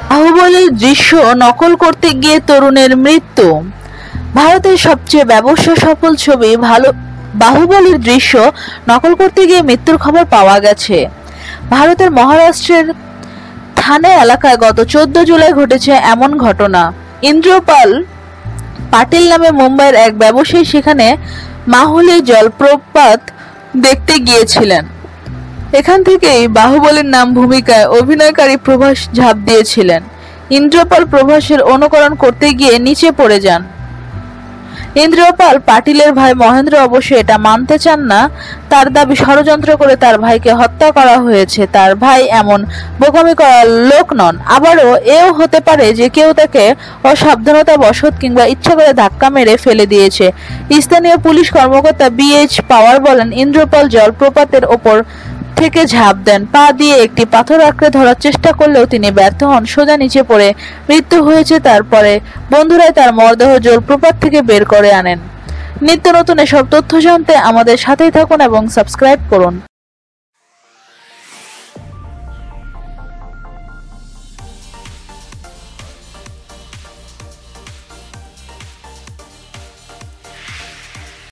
বাহুবলীর দৃশ্য নকল করতে গিয়ে তরুণের মৃত্যু। ভারতের সবচেয়ে ব্যবসা সফল ছবি ভালো বাহুবলীর দৃশ্য নকল করতে গিয়ে মৃত্যুর খবর পাওয়া গেছে। ভারতের মহারাষ্ট্রের থানে এলাকায় গত চোদ্দ জুলাই ঘটেছে এমন ঘটনা। ইন্দ্রপাল পাটিল নামে মুম্বাইয়ের এক ব্যবসায়ী সেখানে মাহুলি জলপ্রপাত দেখতে গিয়েছিলেন। এখান থেকেই বাহুবলীর নাম ভূমিকায় অভিনয়কারী প্রভাস ঝাঁপ দিয়েছিলেন। ইন্দ্রপাল প্রভাসের অনুকরণ করতে গিয়ে নিচে পড়ে যান। ইন্দ্রপাল পাটিলের ভাই মহেন্দ্র অবশ্য এটা মানতে চান না। তার দাবি ষড়যন্ত্র করে তার ভাইকে হত্যা করা হয়েছে। তার ভাই এমন বোকামি করার লোক নন। আবারও এও হতে পারে যে কেউ তাকে অসাবধানতা বশত কিংবা ইচ্ছা করে ধাক্কা মেরে ফেলে দিয়েছে। স্থানীয় পুলিশ কর্মকর্তা বিএইচ পাওয়ার বলেন, ইন্দ্রপাল জলপ্রপাতের ওপর থেকে ঝাঁপ দেন। পা দিয়ে একটি পাথর আঁকড়ে ধরার চেষ্টা করলেও তিনি ব্যর্থ হন, সোজা নিচে পড়ে। মৃত্যু হয়েছে তারপরে। বন্ধুরাই তার মরদেহ জলপ্রপাত থেকে বের করে আনেন। নিত্য নতুন এসব তথ্য জানতে আমাদের সাথেই থাকুন এবং সাবস্ক্রাইব করুন।